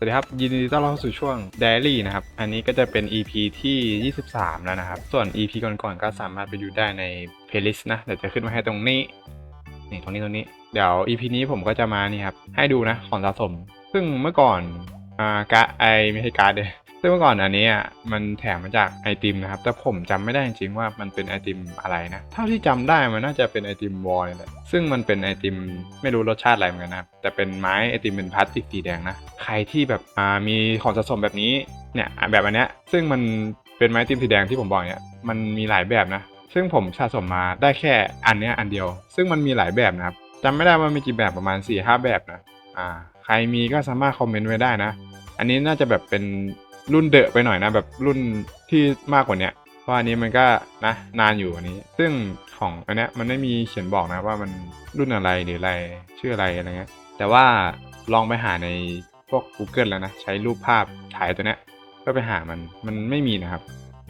สวัสดีครับ ยินดีต้อนรับเข้าสู่ช่วง Daily นะครับ อันนี้ก็จะเป็น EP ที่ 23 แล้วนะครับ ส่วน EP ก่อนๆก็สามารถไปดูได้ใน playlist นะ เดี๋ยวจะขึ้นมาให้ตรงนี้ นี่ตรงนี้ตรงนี้ เดี๋ยว EP นี้ผมก็จะมานี่ครับ ให้ดูนะของสะสม ซึ่งเมื่อก่อน อ่ากะไอไม่ใช่การ์ดเดย ซึ่งเมื่อก่อนอันนี้อะมันแถมมาจากไอติมนะครับ แต่ผมจำไม่ได้จริงๆว่ามันเป็นไอติมอะไรนะ เท่าที่จำได้มันน่าจะเป็นไอติมวอลนี่แหละซึ่งมันเป็นไอติมไม่รู้รสชาติอะไรเหมือนกันนะแต่เป็นไม้ไอติมเป็นพลาสติกสีแดงนะ ใครที่แบบมีของสะสมแบบนี้เนี่ยแบบอันเนี้ยซึ่งมันเป็นไม้ไอติมสีแดงที่ผมบอกเนี่ยมันมีหลายแบบนะ ซึ่งผมสะสมมาได้แค่อันเนี้ยอันเดียว ซึ่งมันมีหลายแบบนะครับจำไม่ได้ว่ามีกี่แบบประมาณ4ี่ห้าแบบนะอ่าใครมีก็สามารถคอมเมนต์ไว้ได้นะ อันนี้น่าจะแบบเป็น รุ่นเดอะไปหน่อยนะแบบรุ่นที่มากกว่าเนี้ยเพราะอันนี้มันก็นะนานอยู่อันนี้ ซึ่งของอันเนี้ยมันไม่มีเขียนบอกนะว่ามันรุ่นอะไรหรืออะไรชื่ออะไรอะไรเงี้ยแต่ว่าลองไปหาในพวก Google แล้วนะใช้รูปภาพถ่ายตัวเนี้ยก็ไปหามันมันไม่มีนะครับ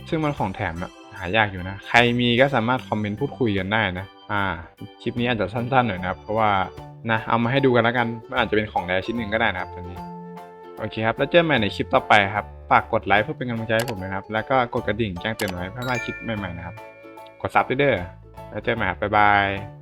ซึ่งมันของแถมอะหายากอยู่นะ ใครมีก็สามารถคอมเมนต์พูดคุยกันได้นะ อ่า คลิปนี้อาจจะสั้นๆหน่อยนะครับ เพราะว่านะ เอามาให้ดูกันแล้วกัน มันอาจจะเป็นของแดชิ้นหนึ่งก็ได้นะครับตอนนี้ โอเคครับ แล้วเจอกันใหม่ในคลิปต่อไปครับ ฝากกดไลค์เพื่อเป็นกำลังใจให้ผมนะครับ แล้วก็กดกระดิ่งแจ้งเตือนไว้เพื่อไม่พลาดคลิปใหม่ๆนะครับ กดซับด้วยเด้อแล้วเจอกันใหม่ครับบ๊ายบาย